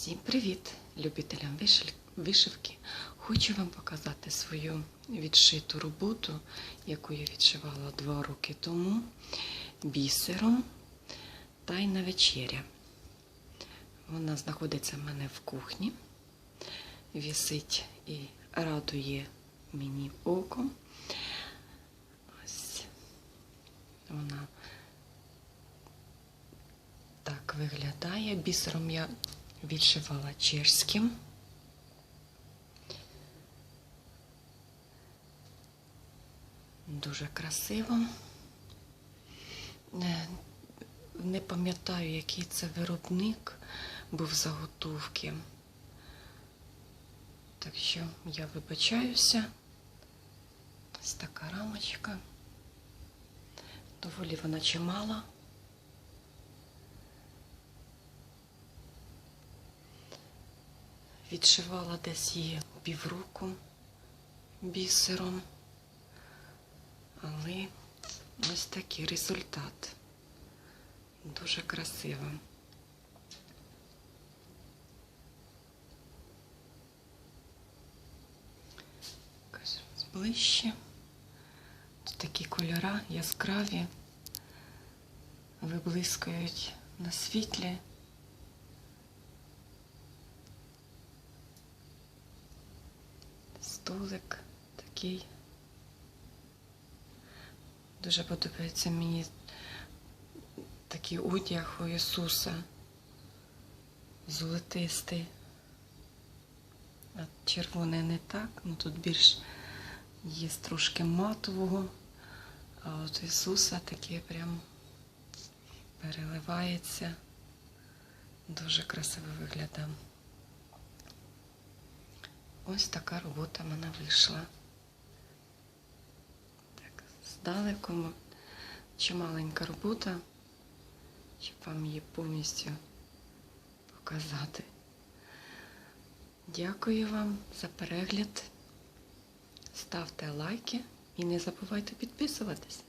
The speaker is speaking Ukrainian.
Всім привіт, любителям вишивки. Хочу вам показати свою відшиту роботу, яку я відшивала два роки тому бісером Тайна вечеря. Вона знаходиться в мене в кухні, вісить і радує мені око. Ось вона так виглядає. Бісером я відшивала чешським. Дуже красиво. Не, не пам'ятаю, який це виробник був заготовки. Так що я вибачаюся. Ось така рамочка. Доволі вона чимала. Відшивала десь її півроку бісером. Але ось такий результат. Дуже красиво. Ближче. Тут такі кольора яскраві, виблискують на світлі. Столик такий. Дуже подобається мені такий одяг у Ісуса. Золотистий. А червоний не так, ну тут більш є трошки матового. А от Ісуса таке прям переливається. Дуже красиво виглядає. Ось така робота в мене вийшла. Так, здалеку чималенька робота, щоб вам її повністю показати. Дякую вам за перегляд. Ставте лайки і не забувайте підписуватись.